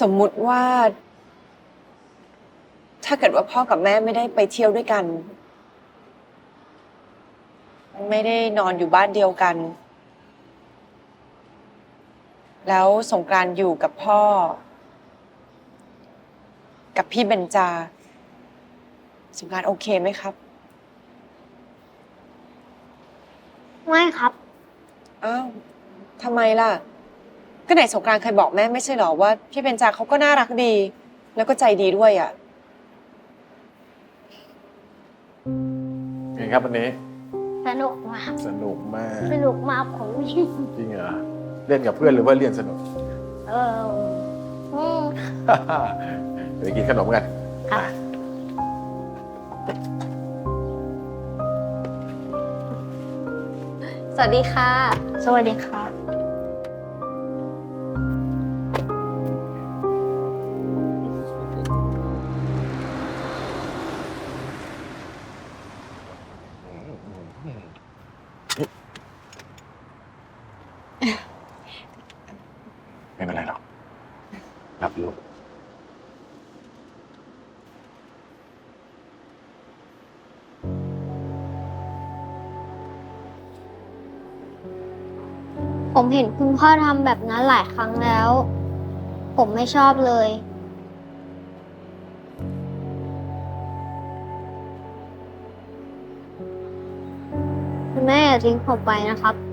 สมมุติว่า ถ้าเกิดว่าพ่อกับแม่ไม่ได้ไปเที่ยวด้วยกัน ไม่ได้นอนอยู่บ้านเดียวกัน แล้วสงกรานต์อยู่กับพ่อ กับพี่เบญจา สงกรานต์โอเคไหมครับ ไม่ครับ อ้าวทำไมล่ะ ก็ไหนสงกรานต์เคยบอกแม่ไม่ใช่หรอว่า พี่เบญจาเขาก็น่ารักดี แล้วก็ใจดีด้วยอะ ไงครับวันนี้สนุกมาก สนุกมาก สนุกมากผมจริงเหรอเล่นกับเพื่อนหรือว่าเรียนสนุก เอออืม เดี๋ยวกินขนมกันครับสวัสดีค่ะ สวัสดีครั ไม่เป็นไรหรอก รับลูกผมเห็นคุณพ่อทำแบบนั้นหลายครั้งแล้ว ผมไม่ชอบเลย คุณแม่อย่าทิ้งผมไปนะครับ